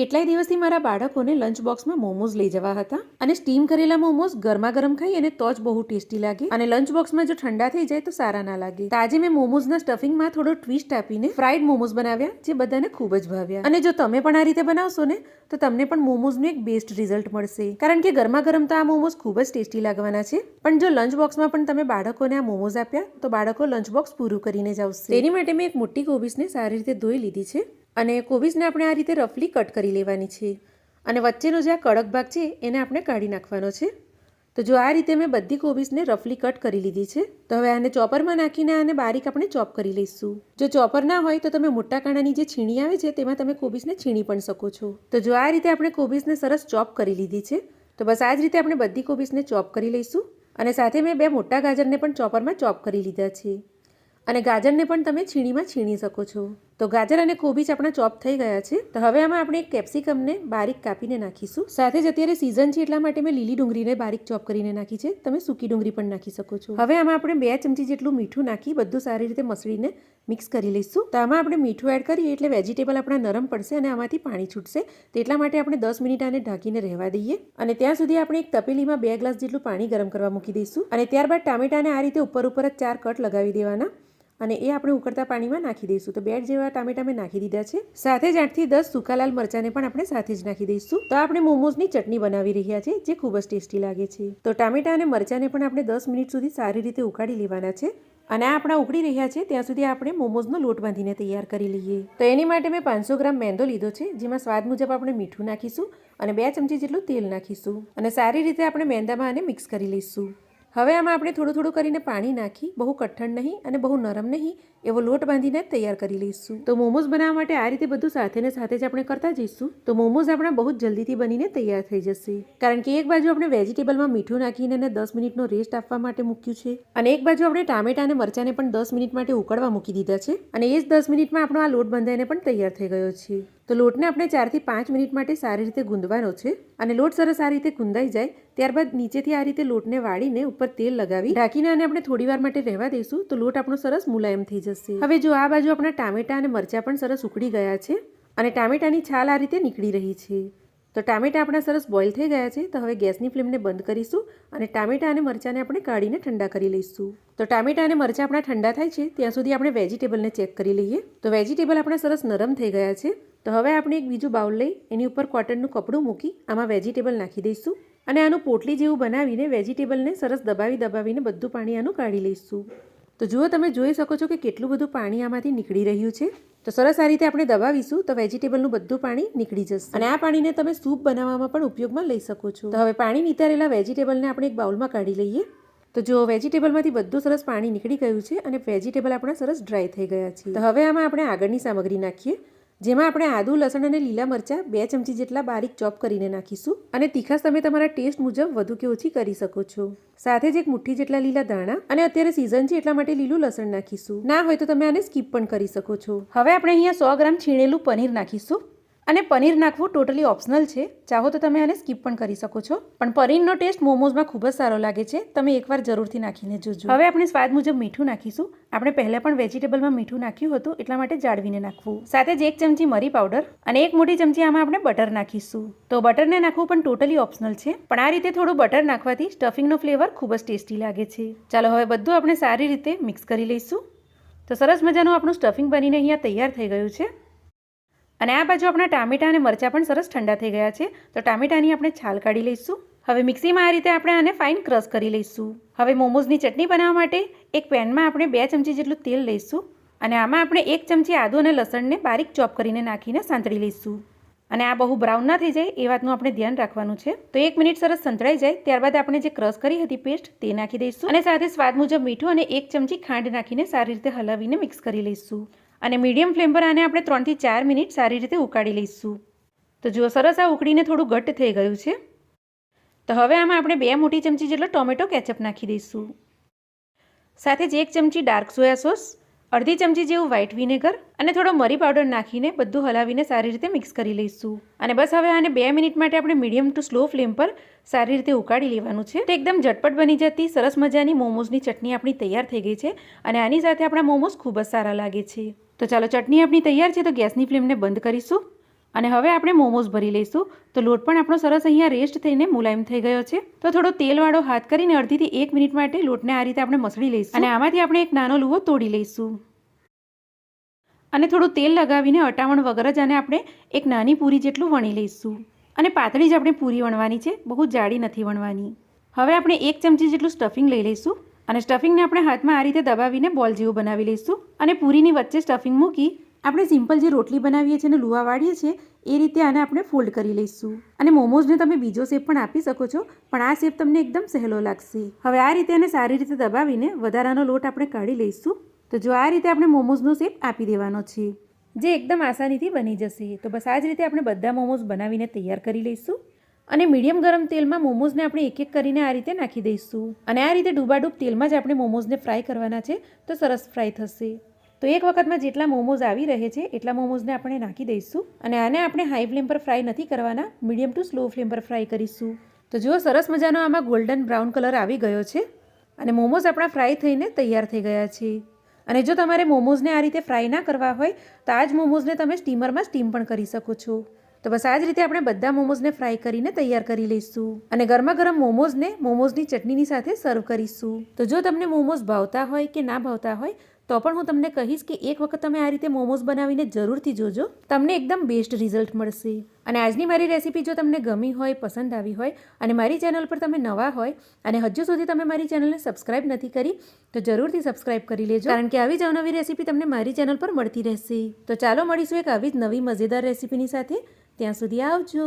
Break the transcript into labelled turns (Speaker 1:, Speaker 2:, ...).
Speaker 1: કેટલાય દિવસથી મારા બાળકોને લંચ બોક્સમાં મોમોઝ લઈ જવા હતા અને સ્ટીમ કરેલા મોમોઝ ગરમા ગરમ ખાઈ અને તો જ બહુ ટેસ્ટી લાગે. અને લંચ બોક્સમાં જો ઠંડા થઈ જાય તો સારા ના લાગે. આજે મેં મોમોઝના સ્ટફિંગમાં થોડો ટ્વિસ્ટ આપીને ફ્રાઈડ મોમોઝ બનાવ્યા, જે બધાને ખૂબ જ ભાવ્યા. અને જો તમે પણ આ રીતે બનાવશો ને, તો તમને પણ મોમોઝનું એક બેસ્ટ રિઝલ્ટ મળશે. કારણ કે ગરમા ગરમ તો આ મોમોઝ ખૂબ જ ટેસ્ટી લાગવાના છે. પણ જો લંચ બોક્સમાં પણ તમે બાળકોને આ મોમોઝ આપ્યા, તો બાળકો લંચ બોક્સ પૂરું કરીને જ આવશે. તેની માટે મેં એક મોટી કોબીસને સારી રીતે ધોઈ લીધી છે. અને કોબીજને આપણે આ રીતે રફલી કટ કરી લેવાની છે. અને વચ્ચેનો જે આ કડક ભાગ છે, એને આપણે કાઢી નાખવાનો છે. તો જો આ રીતે મેં બધી કોબીજને રફલી કટ કરી લીધી છે, તો હવે આને ચોપરમાં નાખીને આને બારીક આપણે ચોપ કરી લઈશું. જો ચોપર ના હોય તો તમે મોટા કાણાની જે છીણી આવે છે, તેમાં તમે કોબીજને છીણી પણ શકો છો. તો જો આ રીતે આપણે કોબીજને સરસ ચોપ કરી લીધી છે, તો બસ આ જ રીતે આપણે બધી કોબીજને ચોપ કરી લઈશું. અને સાથે મેં બે મોટા ગાજરને પણ ચોપરમાં ચોપ કરી લીધા છે. અને ગાજરને પણ તમે છીણીમાં છીણી શકો છો. તો ગાજર અને કોબીજ આપણા ચોપ થઈ ગયા છે. તો હવે આમાં આપણે કેપ્સિકમને બારીક કાપીને નાખીશું. સાથે જ અત્યારે સિઝન છે એટલા માટે મેં લીલી ડુંગળીને બારીક ચોપ કરીને નાખી છે. તમે સૂકી ડુંગળી પણ નાખી શકો છો. હવે આમાં આપણે બે ચમચી જેટલું મીઠું નાખી બધું સારી રીતે મસળીને મિક્સ કરી લઈશું. તો આમાં આપણે મીઠું એડ કરીએ એટલે વેજીટેબલ આપણા નરમ પડશે અને આમાંથી પાણી છૂટશે. તો એટલા માટે આપણે દસ મિનિટ આને ઢાંકીને રહેવા દઈએ. અને ત્યાં સુધી આપણે એક તપેલીમાં બે ગ્લાસ જેટલું પાણી ગરમ કરવા મૂકી દઈશું. અને ત્યારબાદ ટામેટાને આ રીતે ઉપર ઉપર જ ચાર કટ લગાવી દેવાના. અને એ આપણે ઉકળતા પાણીમાં નાખી દઈશું. તો બેટ જેવા ટામેટા મેં નાખી દીધા છે. સાથે જ આઠથી દસ સૂકા લાલ મરચાંને પણ આપણે સાથે જ નાખી દઈશું. તો આપણે મોમોઝની ચટણી બનાવી રહ્યા છે, જે ખૂબ જ ટેસ્ટી લાગે છે. તો ટામેટા અને મરચાંને પણ આપણે દસ મિનિટ સુધી સારી રીતે ઉકાળી લેવાના છે. અને આ આપણા ઉકળી રહ્યા છે, ત્યાં સુધી આપણે મોમોઝનો લોટ બાંધીને તૈયાર કરી લઈએ. તો એની માટે મેં પાંચસો ગ્રામ મેંદો લીધો છે, જેમાં સ્વાદ મુજબ આપણે મીઠું નાખીશું અને બે ચમચી જેટલું તેલ નાખીશું. અને સારી રીતે આપણે મેંદામાં આને મિક્સ કરી લઈશું. હવે આમાં આપણે થોડું થોડું કરીને પાણી નાખી, બહુ કઠણ નહીં અને બહુ નરમ નહીં, એવો લોટ બાંધીને તૈયાર કરી લઈશું. તો મોમોઝ બનાવવા માટે આ રીતે બધું સાથે ને સાથે જ આપણે કરતા જઈશું. તો મોમોઝ આપણા બહુ જ જલ્દીથી બનીને તૈયાર થઈ જશે. કારણ કે એક બાજુ આપણે વેજીટેબલમાં મીઠું નાખીને એને દસ મિનિટનો રેસ્ટ આપવા માટે મૂક્યું છે. અને એક બાજુ આપણે ટામેટા અને મરચાંને પણ દસ મિનિટ માટે ઉકળવા મૂકી દીધા છે. અને એ જ દસ મિનિટમાં આપણો આ લોટ બંધાઈને પણ તૈયાર થઈ ગયો છે. તો લોટને આપણે ચારથી પાંચ મિનિટ માટે સારી રીતે ગૂંધવાનો છે અને લોટ સરસ આ રીતે ગુંદાઈ જાય, ત્યારબાદ નીચેથી આ રીતે લોટને વાળીને ઉપર તેલ લગાવી રાખીને આને આપણે થોડી વાર માટે રહેવા દઈશું, તો લોટ આપણો સરસ મુલાયમ થઈ જશે. હવે જો આ બાજુ આપણા ટામેટા અને મરચાં પણ સરસ ઉકળી ગયા છે અને ટામેટાની છાલ આ રીતે નીકળી રહી છે. તો ટામેટા આપણા સરસ બોઇલ થઈ ગયા છે, તો હવે ગેસની ફ્લેમને બંધ કરીશું અને ટામેટા અને મરચાંને આપણે કાઢીને ઠંડા કરી લઈશું. તો ટામેટા અને મરચાં આપણા ઠંડા થાય છે, ત્યાં સુધી આપણે વેજીટેબલને ચેક કરી લઈએ. તો વેજીટેબલ આપણા સરસ નરમ થઈ ગયા છે તો હવે આપણે એક બીજું બાઉલ લઈ એની ઉપર કોટનનું કપડું મૂકી આમાં વેજીટેબલ નાખી દઈશું અને આનું પોટલી જેવું બનાવીને વેજીટેબલને સરસ દબાવી દબાવીને બધું પાણી આનું કાઢી લઈશું. તો જુઓ તમે જોઈ શકો છો કે કેટલું બધું પાણી આમાંથી નીકળી રહ્યું છે. તો સરસ આ રીતે આપણે દબાવીશું તો વેજીટેબલનું બધું પાણી નીકળી જશે. અને આ પાણીને તમે સૂપ બનાવવામાં પણ ઉપયોગમાં લઈ શકો છો. તો હવે પાણી નીતારેલા વેજીટેબલને આપણે એક બાઉલમાં કાઢી લઈએ. તો જો વેજીટેબલમાંથી બધું સરસ પાણી નીકળી ગયું છે અને વેજીટેબલ આપણા સરસ ડ્રાય થઈ ગયા છે. તો હવે આમાં આપણે આગળની સામગ્રી નાખીએ. જેમાં આપણે આદુ, લસણ અને લીલા મરચાં બે ચમચી જેટલા બારીક ચોપ કરીને નાખીશું. અને તીખાસ તમે તમારા ટેસ્ટ મુજબ વધુ કે ઓછી કરી શકો છો. સાથે જ એક મુઠ્ઠી જેટલા લીલા દાણા અને અત્યારે સિઝન છે એટલા માટે લીલું લસણ નાખીશું. ના હોય તો તમે આને સ્કીપ પણ કરી શકો છો. હવે આપણે અહીંયા સો ગ્રામ છીણેલું પનીર નાખીશું. અને પનીર નાખવું ટોટલી ઓપ્શનલ છે. ચાહો તો તમે આને સ્કીપ પણ કરી શકો છો. પણ પનીરનો ટેસ્ટ મોમોઝમાં ખૂબ જ સારો લાગે છે. તમે એકવાર જરૂરથી નાખીને જોજો. હવે આપણે સ્વાદ મુજબ મીઠું નાખીશું. આપણે પહેલાં પણ વેજીટેબલમાં મીઠું નાખ્યું હતું, એટલા માટે જાળવીને નાખવું. સાથે જ એક ચમચી મરી પાવડર અને એક મોટી ચમચી આમાં આપણે બટર નાખીશું. તો બટરને નાખવું પણ ટોટલી ઓપ્શનલ છે. પણ આ રીતે થોડું બટર નાખવાથી સ્ટફિંગનો ફ્લેવર ખૂબ જ ટેસ્ટી લાગે છે. ચાલો હવે બધું આપણે સારી રીતે મિક્સ કરી લઈશું. તો સરસ મજાનું આપણું સ્ટફિંગ બનીને અહીંયા તૈયાર થઈ ગયું છે. અને આ બાજુ આપણા ટામેટાં અને મરચાં પણ સરસ ઠંડા થઈ ગયા છે. તો ટામેટાની આપણે છાલ કાઢી લઈશું. હવે મિક્સીમાં આ રીતે આપણે આને ફાઇન ક્રશ કરી લઈશું. હવે મોમોઝની ચટણી બનાવવા માટે એક પેનમાં આપણે બે ચમચી જેટલું તેલ લઈશું અને આમાં આપણે એક ચમચી આદુ અને લસણને બારીક ચોપ કરીને નાખીને સાંતળી લઈશું. અને આ બહુ બ્રાઉન ના થઈ જાય એ વાતનું આપણે ધ્યાન રાખવાનું છે. તો એક મિનિટ સરસ સંતળાઈ જાય, ત્યારબાદ આપણે જે ક્રશ કરી હતી પેસ્ટ તે નાખી દઈશું અને સાથે સ્વાદ મુજબ મીઠું અને એક ચમચી ખાંડ નાખીને સારી રીતે હલાવીને મિક્સ કરી લઈશું. અને મીડિયમ ફ્લેમ પર આને આપણે ત્રણથી ચાર મિનિટ સારી રીતે ઉકાળી લઈશું. તો જુઓ, સરસ આ ઉકળીને થોડું ઘટ્ટ થઈ ગયું છે. તો હવે આમાં આપણે બે મોટી ચમચી જેટલો ટોમેટો કેચઅપ નાખી દઈશું. સાથે જ એક ચમચી ડાર્ક સોયા સોસ, અડધી ચમચી જેવું વ્હાઇટ વિનેગર અને થોડો મરી પાવડર નાખીને બધું હલાવીને સારી રીતે મિક્સ કરી લઈશું. અને બસ હવે આને બે મિનિટ માટે આપણે મીડિયમ ટુ સ્લો ફ્લેમ પર સારી રીતે ઉકાળી લેવાનું છે. તો એકદમ ઝટપટ બની જતી સરસ મજાની મોમોઝની ચટણી આપણી તૈયાર થઈ ગઈ છે અને આની સાથે આપણા મોમોઝ ખૂબ જ સારા લાગે છે. તો ચાલો ચટણી આપણી તૈયાર છે તો ગેસની ફ્લેમને બંધ કરીશું અને હવે આપણે મોમોઝ ભરી લઈશું. તો લોટ પણ આપણો સરસ અહીંયા રેસ્ટ થઈને મુલાયમ થઈ ગયો છે. તો થોડો તેલવાળો હાથ કરીને અડધીથી એક મિનિટ માટે લોટને આ રીતે આપણે મસળી લઈશું. અને આમાંથી આપણે એક નાનો લુવો તોડી લઈશું. અને થોડું તેલ લગાવીને અટામણ વગર જ આને આપણે એક નાની પૂરી જેટલું વણી લઈશું. અને પાતળી જ આપણે પૂરી વણવાની છે, બહુ જાડી નથી વણવાની. હવે આપણે એક ચમચી જેટલું સ્ટફિંગ લઈ લઈશું. અને સ્ટફિંગને આપણે હાથમાં આ રીતે દબાવીને બોલ જેવું બનાવી લઈશું અને પૂરીની વચ્ચે સ્ટફિંગ મૂકી આપણે સિમ્પલ જે રોટલી બનાવીએ છીએ અને લુવા વાળીએ છીએ, એ રીતે આને આપણે ફોલ્ડ કરી લઈશું. અને મોમોઝને તમે બીજો શેપ પણ આપી શકો છો, પણ આ શેપ તમને એકદમ સહેલો લાગશે. હવે આ રીતે આને સારી રીતે દબાવીને વધારાનો લોટ આપણે કાઢી લઈશું. તો જો આ રીતે આપણે મોમોઝનો શેપ આપી દેવાનો છે. જે એકદમ આસાનીથી બની જશે. તો બસ આ જ રીતે આપણે બધા મોમોઝ બનાવીને તૈયાર કરી લઈશું. અને મીડિયમ ગરમ તેલમાં મોમોઝને આપણે એક એક કરીને આ રીતે નાખી દઈશું. અને આ રીતે ડૂબાડૂબ તેલમાં જ આપણે મોમોઝને ફ્રાય કરવાના છે, તો સરસ ફ્રાય થશે. તો એક વખતમાં જેટલા મોમોઝ આવી રહે છે, એટલા મોમોઝને આપણે નાખી દઈશું. અને આને આપણે હાઈ ફ્લેમ પર ફ્રાય નથી કરવાના, મીડિયમ ટુ સ્લો ફ્લેમ પર ફ્રાય કરીશું. તો જુઓ, સરસ મજાનો આમાં ગોલ્ડન બ્રાઉન કલર આવી ગયો છે. અને મોમોઝ આપણા ફ્રાય થઈને તૈયાર થઈ ગયા છે. અને જો તમારે મોમોઝને આ રીતે ફ્રાય ના કરવા હોય, તો આ જ મોમોઝને તમે સ્ટીમરમાં સ્ટીમ પણ કરી શકો છો. તો બસ આ જ રીતે આપણે બધા મોમોઝને ફ્રાય કરીને તૈયાર કરી લઈશું. અને ગરમા ગરમ મોમોઝને મોમોઝની ચટણીની સાથે સર્વ કરીશું. તો જો તમને મોમોઝ ભાવતા હોય કે ના ભાવતા હોય, તો પણ હું તમને કહીશ કે એક વખત તમે આ રીતે મોમોઝ બનાવીને જરૂરથી જોજો. તમને એકદમ બેસ્ટ રિઝલ્ટ મળશે. અને આજની મારી રેસીપી જો તમને ગમી હોય, પસંદ આવી હોય, અને મારી ચેનલ પર તમે નવા હોય, અને હજુ સુધી તમે મારી ચેનલને સબસ્ક્રાઇબ નથી કરી, તો જરૂરથી સબસ્ક્રાઇબ કરી લેજો. કારણ કે આવી જ અવનવી રેસીપી તમને મારી ચેનલ પર મળતી રહેશે. તો ચાલો મળીશું એક આવી જ નવી મજેદાર રેસીપીની સાથે. ત્યાં સુધી આવજો.